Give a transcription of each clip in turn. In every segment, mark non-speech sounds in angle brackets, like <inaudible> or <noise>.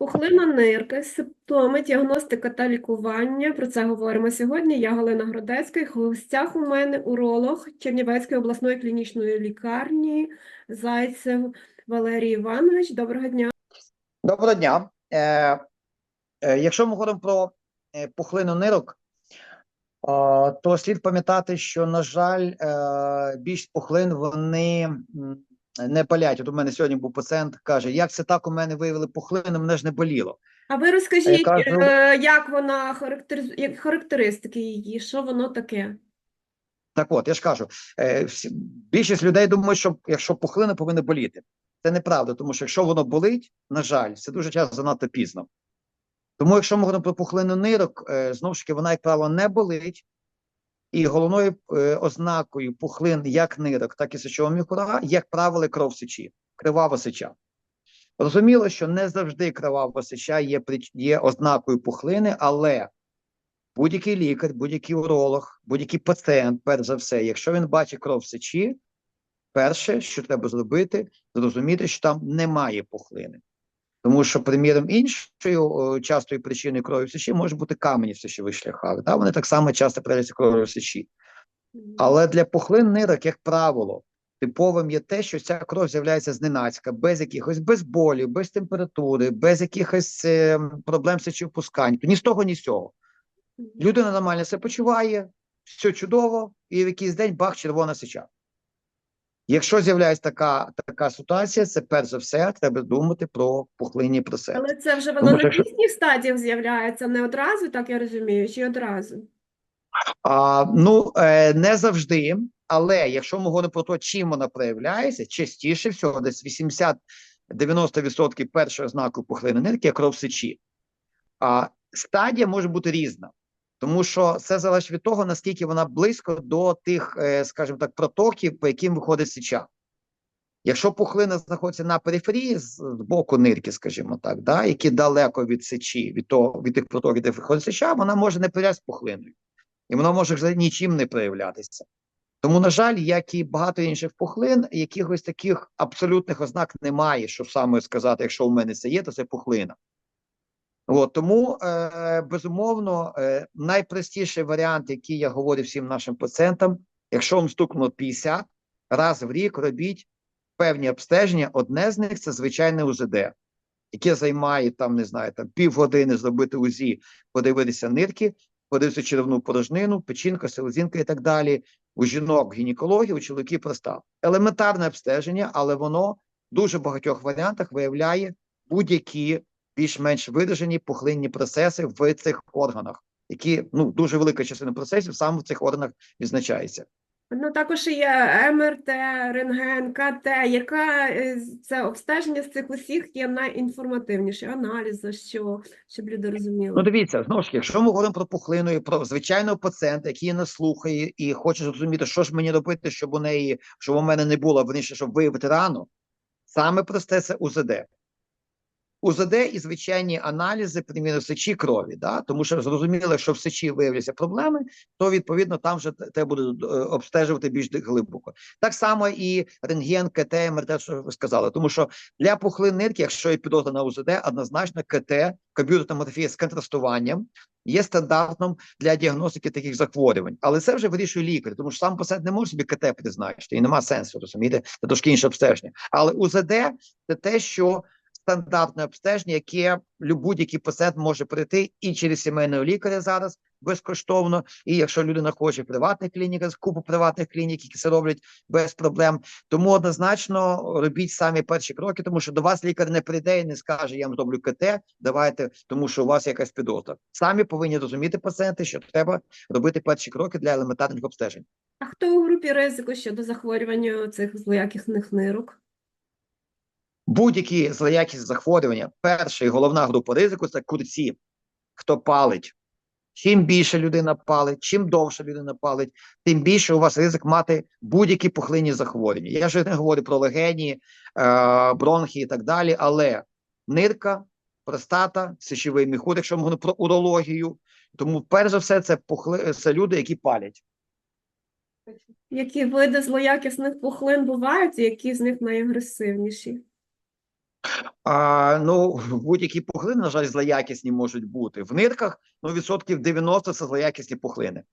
Пухлина нирки, симптоми, діагностика та лікування. Про це говоримо сьогодні. Я Галина Гродецька. В гостях у мене уролог Чернівецької обласної клінічної лікарні Зайцев Валерій Іванович. Доброго дня. Доброго дня. Е, е, якщо ми говоримо про е, пухлину нирок, то слід пам'ятати, що, на жаль, е, більшість пухлин вони не палять. От у мене сьогодні був пацієнт, каже, як це так у мене виявили пухлину, мене ж не боліло. А ви розкажіть, кажу- е, як вона характеризує, як характеристики її, що воно таке? Так от, я ж кажу, е, більшість людей думають, що якщо пухлина повинна боліти. Це неправда, тому що якщо воно болить, на жаль, це дуже часто занадто пізно. Тому, якщо ми говоримо про пухлину нирок, е, знову ж таки, вона, як правило, не болить. І головною е, ознакою пухлин як нирок, так і сечового міхура, як правило, кров сечі, кривава сеча. Розуміло, що не завжди кривава сеча є, є ознакою пухлини, але будь-який лікар, будь-який уролог, будь-який пацієнт, перш за все, якщо він бачить кров сечі, перше, що треба зробити, зрозуміти, що там немає пухлини. Тому що, приміром, іншою частою причиною крові в сечі може бути камені в сечових шляхах. Да? Вони так само часто проявляються кров'ю в сечі. Але для пухлин нирок, як правило, типовим є те, що ця кров з'являється зненацька, без якихось без болю, без температури, без якихось е, проблем сечовпускань. Ні з того, ні з цього. Людина нормально себе почуває, все чудово, і в якийсь день бах, червона сеча. Якщо з'являється така, така ситуація, це перш за все треба думати про пухлинні процеси. Але це вже воно що на якщо- пізніх стадіях з'являється, не одразу, так я розумію, чи одразу? А, ну, е, не завжди, але якщо ми говоримо про те, чим вона проявляється, частіше всього, десь 80-90% першого знаку пухлини нирки кров сечі. А стадія може бути різна, тому що це залежить від того, наскільки вона близько до тих, е, скажімо так, протоків, по яким виходить сеча. Якщо пухлина знаходиться на периферії з, боку нирки, скажімо так, да, які далеко від сечі, від того, від тих протоків, де виходить сеча, вона може не проявлятися пухлиною і воно може взагалі нічим не проявлятися. Тому, на жаль, як і багато інших пухлин, якихось таких абсолютних ознак немає, що саме сказати, якщо у мене це є, то це пухлина. От, тому, е, безумовно, е, найпростіший варіант, який я говорю всім нашим пацієнтам, якщо вам стукнуло 50, раз в рік робіть певні обстеження. Одне з них це звичайне УЗД, яке займає там, не знаю, там півгодини зробити УЗІ, подивитися нирки, подивитися черевну порожнину, печінка, селезінка і так далі. У жінок гінекологія, у чоловіків простав. Елементарне обстеження, але воно в дуже багатьох варіантах виявляє будь-які більш-менш виражені пухлинні процеси в цих органах, які ну дуже велика частина процесів саме в цих органах відзначається. Ну, також є МРТ, рентген, КТ. Яка е, це обстеження з цих усіх є найінформативніше? Аналізи, що, щоб люди Ну, розуміли. дивіться, знову ж якщо ми говоримо про пухлину і про звичайного пацієнта, який нас слухає і хоче зрозуміти, що ж мені робити, щоб у неї, щоб у мене не було, верніше, щоб виявити рану, саме просте це УЗД. УЗД і звичайні аналізи, приміром, сечі крові, да? тому що зрозуміло, що в сечі виявляться проблеми, то відповідно там вже те- буде обстежувати більш глибоко. Так само і рентген, КТ, МРТ, що ви сказали, тому що для пухлин нирки, якщо є підозра на УЗД, однозначно КТ, комп'ютерна томографія з контрастуванням, є стандартним для діагностики таких захворювань. Але це вже вирішує лікар, тому що сам пацієнт не може собі КТ призначити, і нема сенсу, розумієте, це трошки інше обстеження. Але УЗД це те, що стандартне обстеження, яке будь-який пацієнт може прийти і через сімейного лікаря зараз безкоштовно. І якщо людина хоче приватна клініка, з купу приватних клінік, які це роблять без проблем. Тому однозначно робіть самі перші кроки, тому що до вас лікар не прийде і не скаже, я вам зроблю КТ, давайте, тому що у вас якась підозра. Самі повинні розуміти пацієнти, що треба робити перші кроки для елементарних обстежень. А хто у групі ризику щодо захворювання цих злоякісних нирок? Будь-які злоякісні захворювання, перша і головна група ризику це курці, хто палить. Чим більше людина палить, чим довше людина палить, тим більше у вас ризик мати будь-які пухлинні захворювання. Я вже не говорю про легені, е, бронхи і так далі, але нирка, простата, сечовий міхур, якщо ми говоримо про урологію. Тому, перш за все, це пухли, це люди, які палять. Які види злоякісних пухлин бувають, і які з них найагресивніші? А, ну, <laughs> будь-які пухлини, на жаль, злоякісні можуть бути. В нирках ну, відсотків 90 це злоякісні пухлини.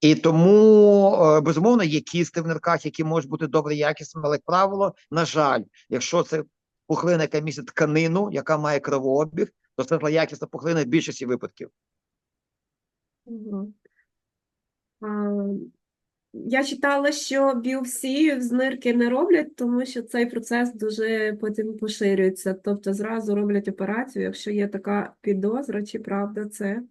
І тому, е, безумовно, є кісти в нирках, які можуть бути добре якісними, але, як правило, на жаль, якщо це пухлина, яка містить тканину, яка має кровообіг, то це злоякісна пухлина в більшості випадків. Мгм. А, Я читала, що біопсію з нирки не роблять, тому що цей процес дуже потім поширюється. Тобто зразу роблять операцію, якщо є така підозра, чи правда це.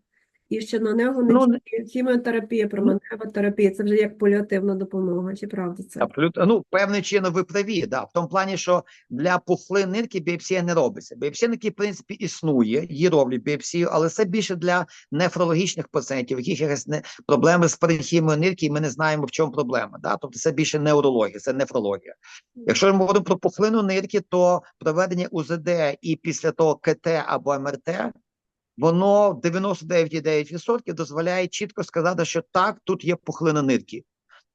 І що на нього не Ну, хіміотерапія, променева терапія, це вже як паліативна допомога, чи правда це? Абсолютно, ну певним чином ви праві, да, в тому плані, що для пухлин нирки біопсія не робиться. Біопсія нирки, в принципі, існує, її роблять біопсію, але це більше для нефрологічних пацієнтів, яких якась не проблеми з паренхімою нирки, і ми не знаємо, в чому проблема. Да? Тобто це більше неурологія, це нефрологія. Якщо ми говоримо про пухлину нирки, то проведення УЗД і після того КТ або МРТ, воно 99,9% дозволяє чітко сказати, що так, тут є пухлина нирки.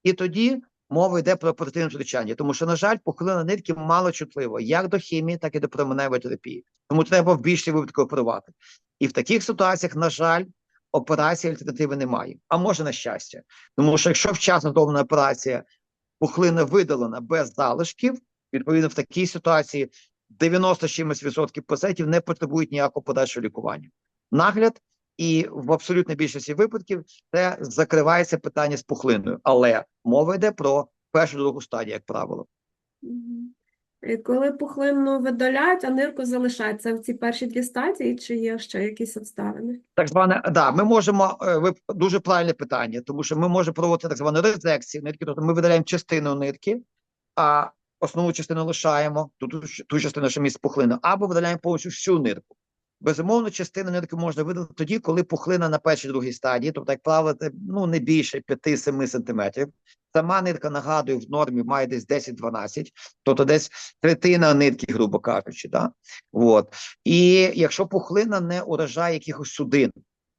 І тоді мова йде про оперативне втручання, тому що, на жаль, пухлина нирки мало чутлива як до хімії, так і до променевої терапії. Тому треба в більшості випадків оперувати. І в таких ситуаціях, на жаль, операції альтернативи немає. А може на щастя. Тому що якщо вчасно зроблена операція, пухлина видалена без залишків, відповідно в такій ситуації 90 чимось відсотків пацієнтів не потребують ніякого подальшого лікування. Нагляд і в абсолютній більшості випадків це закривається питання з пухлиною, але мова йде про першу другу стадію, як правило. І Коли пухлину видаляють, а нирку залишають, це в ці перші дві стадії, чи є ще якісь обставини? Так зване, да, ми можемо е, ви дуже правильне питання, тому що ми можемо проводити так звану резекцію нитки, тобто ми видаляємо частину нитки, а основну частину лишаємо, ту, ту, ту частину, що містить пухлину, або видаляємо повністю всю нирку. Безумовно, частину нирки можна видати тоді, коли пухлина на першій другій стадії, тобто, як плавати ну не більше 5-7 сантиметрів. Сама нитка, нагадую, в нормі має десь 10-12, тобто десь третина нитки, грубо кажучи. Да? От. І якщо пухлина не уражає якихось судин,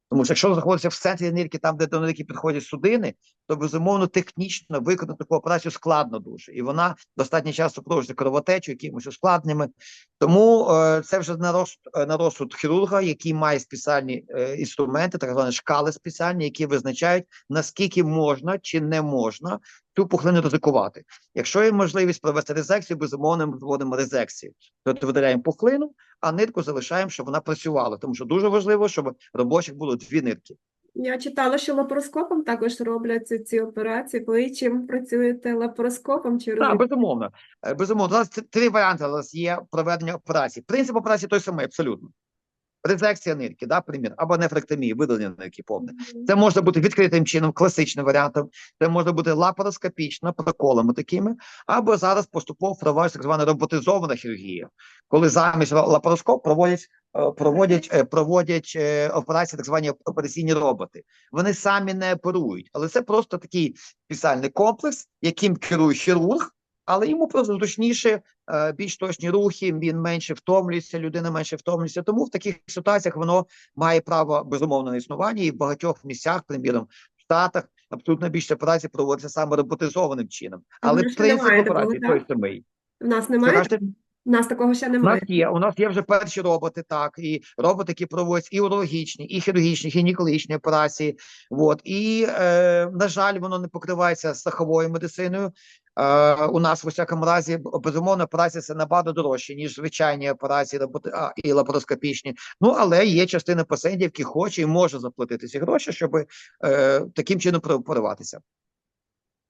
тому що якщо знаходиться в центрі нирки, там, де до нирки підходять судини, то безумовно технічно виконати таку операцію складно дуже, і вона достатньо часто проводиться кровотечу, якимось ускладненнями. Тому е, це вже на розсуд, е, на розсуд хірурга, який має спеціальні е, інструменти, так звані шкали спеціальні, які визначають наскільки можна чи не можна цю пухлину ризикувати. Якщо є можливість провести резекцію, безумовно, ми проводимо резекцію. Тобто видаляємо пухлину, а нитку залишаємо, щоб вона працювала, тому що дуже важливо, щоб робочих було дві нитки. Я читала, що лапароскопом також роблять ці, ці операції. Ви чим працюєте лапароскопом чи Так, безумовно. Е, Безумовно, у нас три варіанти у нас є проведення операції. Принцип операції той самий, абсолютно. Резекція нирки, да, примір, або нефректомія, видалення нирки повне. Це може бути відкритим чином, класичним варіантом. Це може бути лапароскопічно, проколами такими, або зараз поступово впроваджується так звана роботизована хірургія, коли замість лапароскоп проводять, е, проводять, е, проводять е, операції, так звані операційні роботи. Вони самі не оперують, але це просто такий спеціальний комплекс, яким керує хірург. Але йому просто зручніше, е, більш точні рухи, він менше втомлюється, людина менше втомлюється. Тому в таких ситуаціях воно має право безумовно на існування і в багатьох місцях, приміром, в Штатах, абсолютно більше праці проводиться саме роботизованим чином. Але принцип операції той самий. В нас немає? У нас такого ще У нас немає. є, у нас є вже перші роботи, так, і роботи, які проводять і урологічні, і хірургічні, і гінекологічні операції. От. І, е, на жаль, воно не покривається страховою медициною. Е, у нас, в усякому разі, безумовно, операція це набагато дорожче, ніж звичайні операції роботи, і лапароскопічні. Ну, але є частина пацієнтів, які хоче і може заплатити ці гроші, щоб е, таким чином прооперуватися.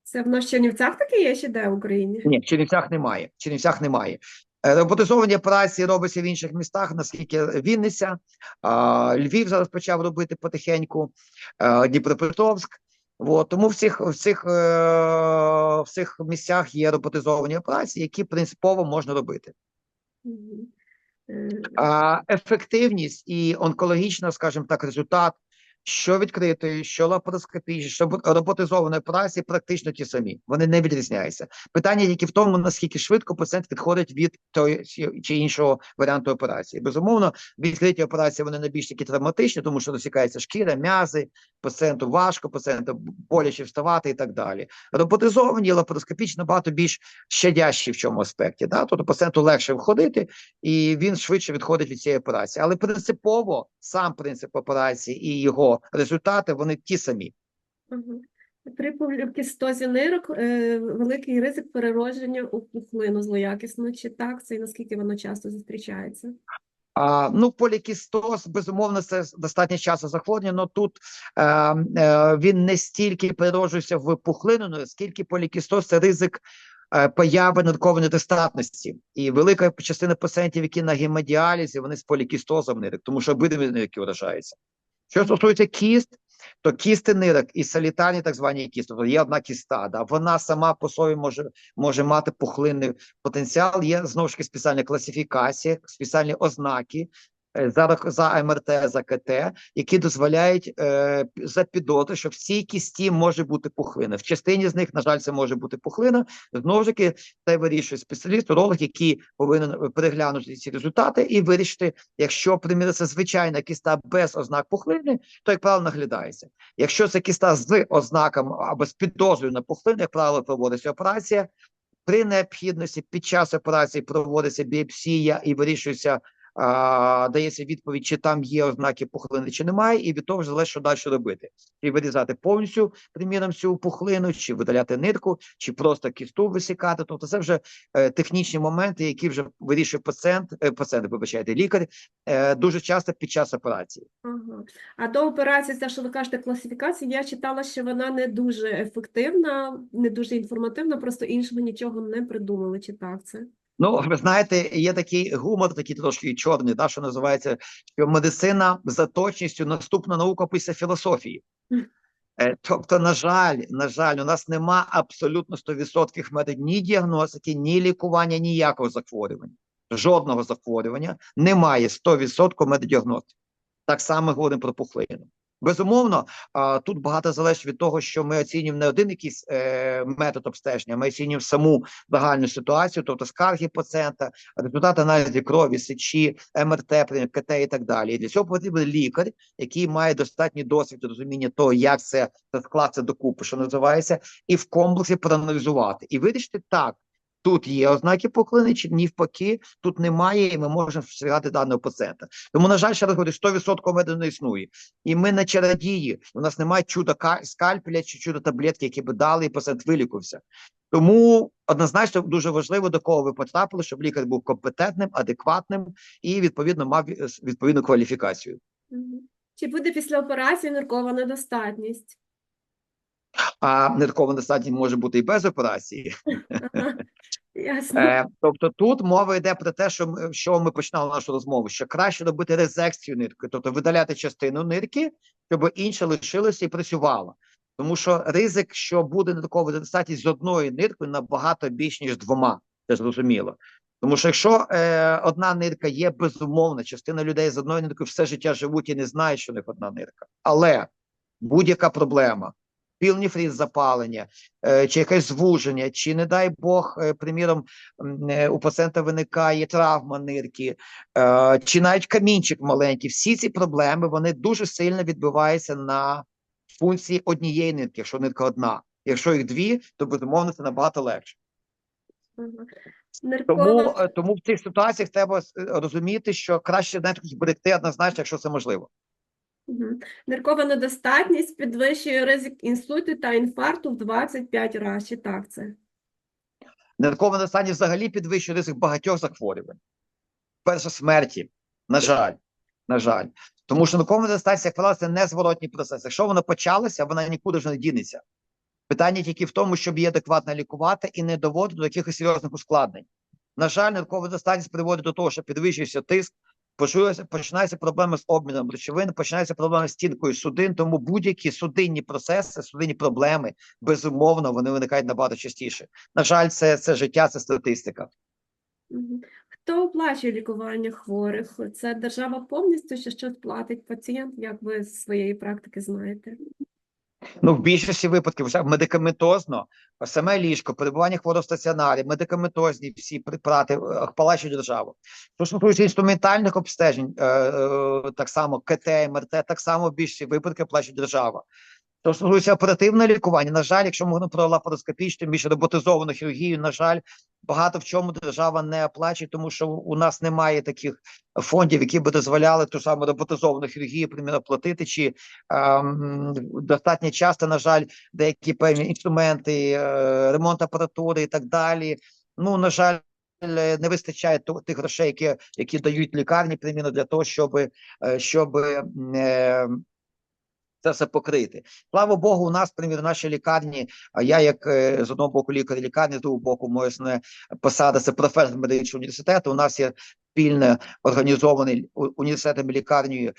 Це в нас в Чернівцях таке є ще де в Україні? Ні, в Чернівцях немає. В Чернівцях немає. Е, Роботизовані операції робляться в інших містах, наскільки Вінниця, Львів зараз почав робити потихеньку, Дніпропетровськ. От, тому в цих, в, цих, е, в цих місцях є роботизовані операції, які принципово можна робити. Е, А ефективність і онкологічна, скажімо так, результат що відкритої, що лапароскопічної, що роботизованої операції практично ті самі. Вони не відрізняються. Питання тільки в тому, наскільки швидко пацієнт відходить від той чи- іншого варіанту операції. Безумовно, відкриті операції вони найбільш такі травматичні, тому що досікається шкіра, м'язи, пацієнту важко, пацієнту боляче вставати і так далі. Роботизовані лапароскопічні набагато більш щадящі в цьому аспекті. Да? Тобто пацієнту легше входити, і він швидше відходить від цієї операції. Але принципово сам принцип операції і його результати вони ті самі. При полікістозі нирок е, великий ризик переродження у пухлину злоякісну. Чи так це і наскільки воно часто зустрічається? А, ну, полікістоз, безумовно, це достатньо часто захворювання, але тут е, е, він не стільки перероджується в пухлину, ну, скільки полікістоз це ризик е, появи ниркової недостатності. І велика частина пацієнтів, які на гемодіалізі, вони з полікістозом нирок, тому що обидві нирки вражаються. Що стосується кіст, то кісти нирок і салітарні, так звані кісти, тобто є одна кіста, да, вона сама по собі може, може мати пухлинний потенціал. Є знову ж таки спеціальна класифікація, спеціальні ознаки за, за МРТ, за КТ, які дозволяють е, запідозрити, що в цій кісті може бути пухлина. В частині з них, на жаль, це може бути пухлина. Знову ж таки, це вирішує спеціаліст, уролог, який повинен е, переглянути ці результати і вирішити, якщо, приміром, це звичайна кіста без ознак пухлини, то, як правило, наглядається. Якщо це кіста з ознаками або з підозрою на пухлину, як правило, проводиться операція. При необхідності під час операції проводиться біопсія і вирішується, дається відповідь, чи там є ознаки пухлини, чи немає, і від того ж залежить, що далі робити. Чи вирізати повністю, приміром, цю пухлину, чи видаляти нитку, чи просто кісту висікати. Тобто це вже е, технічні моменти, які вже вирішує пацієнт, е, пацієнт, вибачайте, лікар, е, дуже часто під час операції. Ага. А до операції, те, що ви кажете, класифікації, я читала, що вона не дуже ефективна, не дуже інформативна, просто іншого нічого не придумали. Чи так це? Ну, ви знаєте, є такий гумор, такий трошки чорний, да, що називається, що медицина за точністю наступна наука після філософії. Е, Тобто, на жаль, на жаль, у нас нема абсолютно 100% методів ні діагностики, ні лікування, ніякого захворювання. Жодного захворювання немає 100% методіагностики. Так само говоримо про пухлину. Безумовно, тут багато залежить від того, що ми оцінюємо не один якийсь е, метод обстеження, ми оцінюємо саму загальну ситуацію, тобто скарги пацієнта, результати аналізів крові, сечі, МРТ, КТ і так далі. І для цього потрібен лікар, який має достатній досвід розуміння того, як це скласти докупи, що називається, і в комплексі проаналізувати і вирішити так. Тут є ознаки поклини, чи навпаки, тут немає, і ми можемо встигати даного пацієнта. Тому, на жаль, ще раз говорю, 100% меду не існує. І ми не чародії. У нас немає чудо ка- скальпеля чи чудо таблетки, які би дали, і пацієнт вилікувався. Тому однозначно дуже важливо, до кого ви потрапили, щоб лікар був компетентним, адекватним і відповідно мав відповідну кваліфікацію. Чи буде після операції ниркова недостатність? А ниркова недостатність може бути і без операції. Ясно. Е, тобто тут мова йде про те, що ми, що ми починали нашу розмову, що краще робити резекцію нирки, тобто видаляти частину нирки, щоб інша лишилася і працювала. Тому що ризик, що буде ниркова недостатність з одною ниркою, набагато більш ніж двома. Це зрозуміло. Тому що якщо е, одна нирка є безумовна, частина людей з одною ниркою все життя живуть і не знають, що в них одна нирка. Але будь-яка проблема, пілніфріз запалення, е, чи якесь звуження, чи, не дай Бог, е, приміром, е, у пацієнта виникає травма нирки, чи навіть камінчик маленький. Всі ці проблеми вони дуже сильно відбиваються на функції однієї нитки, якщо нитка одна. Якщо їх дві, то безумовно це набагато легше. Тому, тому в цих ситуаціях треба розуміти, що краще нитку зберегти однозначно, якщо це можливо. Ниркова недостатність підвищує ризик інсульту та інфаркту в 25 разів. Так це? Ниркова недостатність взагалі підвищує ризик багатьох захворювань. Перше смерті, на жаль, на жаль. Тому що ниркова недостатність, як правило, це незворотній процес. Якщо вона почалася, вона нікуди вже не дінеться. Питання тільки в тому, щоб її адекватно лікувати і не доводити до якихось серйозних ускладнень. На жаль, ниркова недостатність приводить до того, що підвищується тиск, починаються проблеми з обміном речовин, починаються проблеми з стінкою судин, тому будь-які судинні процеси, судинні проблеми, безумовно, вони виникають набагато частіше. На жаль, це, це життя, це статистика. Хто оплачує лікування хворих? Це держава повністю чи щось платить пацієнт, як ви з своєї практики знаєте? Ну, в більшості випадків вже медикаментозно, саме ліжко, перебування хворого в стаціонарі, медикаментозні всі препарати е, державу. Що стосується інструментальних обстежень, е, е, так само КТ, МРТ, так само в більшості випадків оплачує держава. Що стосується оперативного лікування, на жаль, якщо ми говоримо про лапароскопічну, більш роботизовану хірургію, на жаль, багато в чому держава не оплачує, тому що у нас немає таких фондів, які би дозволяли ту саму роботизовану хірургію, примірно, платити, чи ем, достатньо часто, на жаль, деякі певні інструменти, е, ремонт апаратури і так далі. Ну, на жаль, не вистачає тих грошей, які, які дають лікарні, примірно, для того, щоб, щоб е, це все покрити. Слава Богу, у нас, примір, нашій лікарні, а я як е, з одного боку лікар лікарні, з другого боку, моя посада це професор медичного університету. У нас є спільне організований університетом лікарнею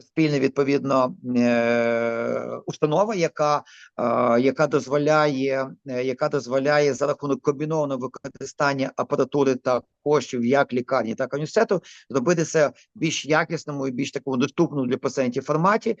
спільна відповідно е, установа, яка, е, яка дозволяє, е, яка дозволяє за рахунок комбінованого використання апаратури та коштів як лікарні, так і університету зробити це більш якісному і більш такому доступному для пацієнтів форматі.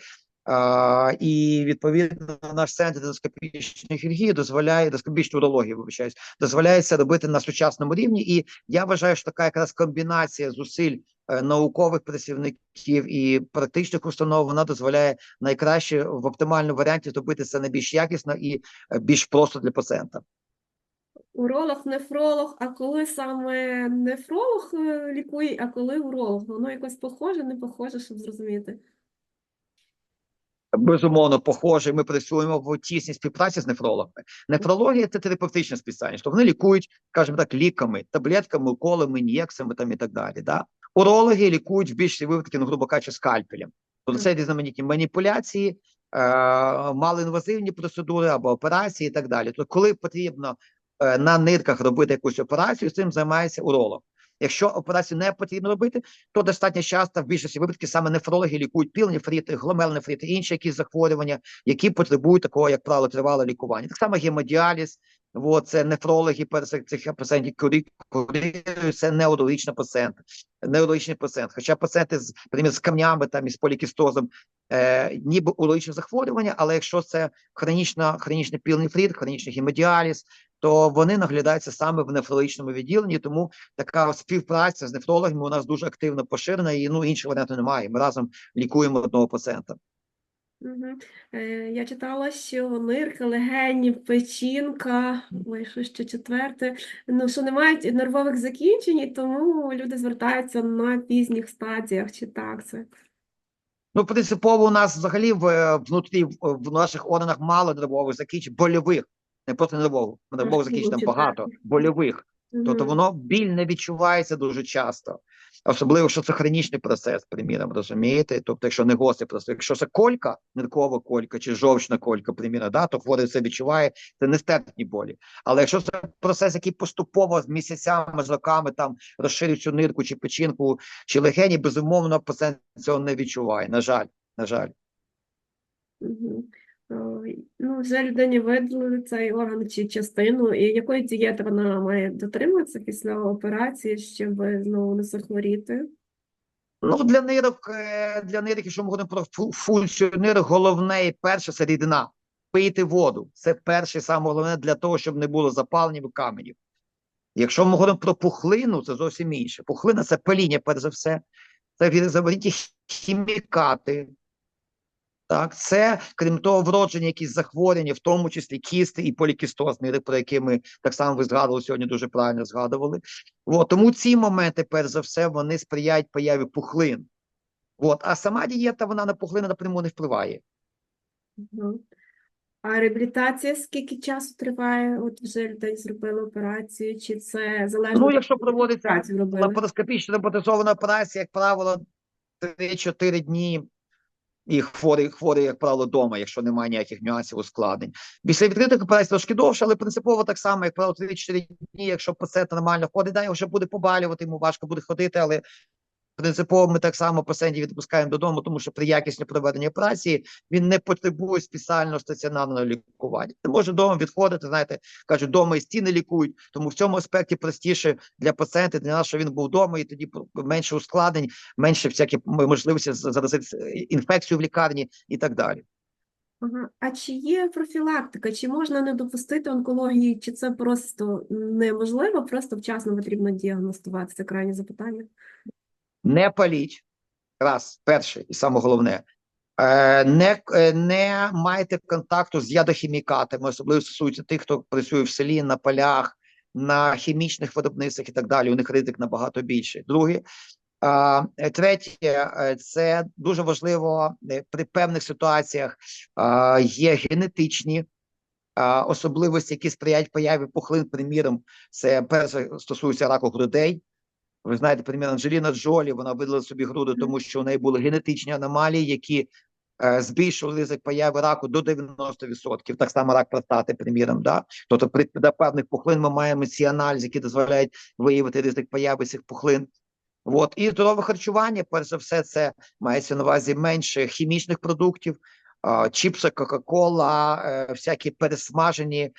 А, і відповідно наш центр ендоскопічної хірургії дозволяє ендоскопічної урології, вибачаюсь, дозволяє це робити на сучасному рівні. І я вважаю, що така якраз комбінація зусиль е, наукових працівників і практичних установ вона дозволяє найкраще в оптимальному варіанті зробити це найбільш якісно і е, більш просто для пацієнта. Уролог, нефролог, а коли саме нефролог е, лікує, а коли уролог? Воно якось похоже, не похоже, щоб зрозуміти. Безумовно, похоже, ми працюємо в тісній співпраці з нефрологами. Нефрологія це терапевтична спеціальність, тобто вони лікують, скажімо так, ліками, таблетками, уколами, ін'єкціями там і так далі. Да? Урологи лікують в більшості випадків, ну, грубо кажучи, скальпелем. Тобто це різноманітні маніпуляції, е, малоінвазивні процедури або операції і так далі. Тобто, коли потрібно е, на нирках робити якусь операцію, цим займається уролог. Якщо операцію не потрібно робити, то достатньо часто в більшості випадків саме нефрологи лікують пілнефрити, гломелнефрити, інші якісь захворювання, які потребують такого, як правило, тривалого лікування. Так само гемодіаліз, от, це нефрологи перед цих пацієнтів курі- курірують, це неурологічні пацієнти, неурологічний пацієнт. Хоча пацієнти з, наприклад, з камнями там, із полікістозом, е, ніби урологічне захворювання, але якщо це хронічна, хронічний пілнефрит, хронічний гемодіаліз, то вони наглядаються саме в нефрологічному відділенні, тому така співпраця з нефрологами у нас дуже активно поширена, і ну іншого варіанту немає. Ми разом лікуємо одного пацієнта. Угу. Е, я читала, що нирка, легені, печінка, ой, що ще четверте, ну, що не мають нервових закінчень, і тому люди звертаються на пізніх стадіях, чи так це? Ну, принципово у нас взагалі в е, внутрі в, в наших органах мало нервових закінчень, больових, не просто нервових, нервових закінчень там багато, больових. Тобто воно біль не відчувається дуже часто, особливо, якщо це хронічний процес, приміром, розумієте? Тобто, якщо не гострий процес, якщо це колька, ниркова колька чи жовчна колька, приміром, да, то хворий це відчуває, це нестерпні болі. Але якщо це процес, який поступово з місяцями, з роками там розширює цю нирку чи печінку, чи легені, безумовно, пацієнт цього не відчуває. На жаль, на жаль. Ой, Ну, вже людині видалили цей орган чи частину, і якої дієти вона має дотримуватися після операції, щоб знову не захворіти? Ну, для нирок, е, для нирок, якщо ми говоримо про фу- функцію нирок, головне і перше це рідина. Пийте воду. Це перше, саме головне для того, щоб не було запаленів каменів. Якщо ми говоримо про пухлину, це зовсім інше. Пухлина це паління, перш за все, це різноманітні хімікати. Так, це, крім того, вроджені якісь захворювання, в тому числі кісти і полікістоз про які ми так само ви згадували сьогодні, дуже правильно згадували. От, тому ці моменти, перш за все, вони сприяють появі пухлин. От, а сама дієта, вона на пухлини напряму не впливає. А реабілітація скільки часу триває? От вже людей зробили операцію, чи це залежно Ну, якщо проводиться лапароскопічна роботизована операція, як правило, 3-4 дні. І хворий, хворий, як правило, вдома, якщо немає ніяких нюансів ускладнень. Після відкритих операцій трошки довше, але принципово так само, як правило, 3-4 дні, якщо пацієнт нормально ходить, да, вже буде побалювати, йому важко буде ходити, але Принципово ми так само пацієнтів відпускаємо додому, тому що при якісній проведенні операції він не потребує спеціального стаціонарного лікування. Він може вдома відходити, знаєте, кажуть, вдома і стіни лікують, тому в цьому аспекті простіше для пацієнта, для нас, що він був вдома, і тоді менше ускладнень, менше всякі можливості заразити е, інфекцію в лікарні і так далі. А чи є профілактика? Чи можна не допустити онкології, чи це просто неможливо, просто вчасно потрібно діагностувати? Це крайнє запитання. Не паліть, раз, перше, і саме головне. Е, Не, е, не майте контакту з ядохімікатами, особливо стосується тих, хто працює в селі, на полях, на хімічних виробництвах і так далі. У них ризик набагато більший. Друге, третє, е, це дуже важливо при певних ситуаціях є генетичні особливості, які сприяють появі пухлин, приміром, це перше стосується раку грудей. Ви знаєте, примір Анджеліна Джолі, вона видала собі груди, тому що у неї були генетичні аномалії, які е, збільшували ризик появи раку до 90%. Так само рак простати, приміром. Да? Тобто при до певних пухлин ми маємо ці аналізи, які дозволяють виявити ризик появи цих пухлин. От. І здорове харчування, перш за все, це мається на увазі менше хімічних продуктів, чіпси, Кока-Кола, е, всякі пересмажені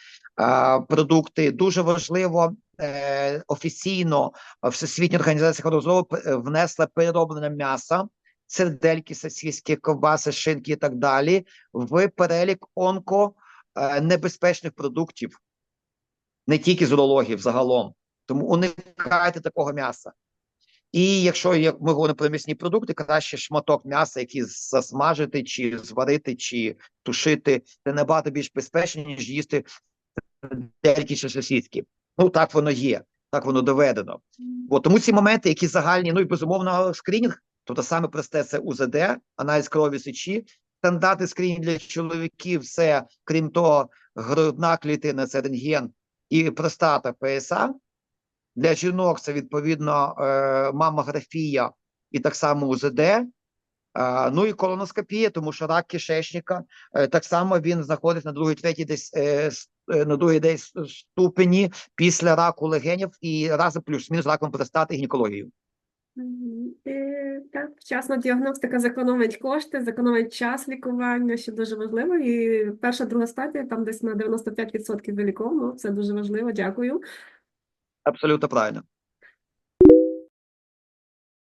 продукти. Дуже важливо е, офіційно Всесвітня організація е, внесла перероблене м'ясо, сердельки, сосиски, ковбаси, шинки і так далі в перелік онко е, небезпечних продуктів, не тільки з урологів загалом. Тому уникайте такого м'яса. І якщо як ми говоримо про м'ясні продукти, краще шматок м'яса, який засмажити, чи зварити, чи тушити, це набагато більш безпечно, ніж їсти сердельки чи. Ну так воно є, так воно доведено. От, тому ці моменти, які загальні, ну і безумовно скринінг, тобто саме просте це УЗД, аналіз крові сечі, стандарти скринінг для чоловіків це, крім того, грудна клітина, це рентген і простата ПСА. Для жінок це відповідно е, мамографія і так само УЗД. Е, ну і колоноскопія, тому що рак кишечника е, так само він знаходиться на другій, третій десь на другій десь ступені після раку легенів і разом плюс-мінус раком простати гінекологію. Так, вчасна діагностика зекономить кошти, зекономить час лікування, що дуже важливо. І перша, друга стадія, там десь на 95% виліковано, це дуже важливо. Дякую. Абсолютно правильно.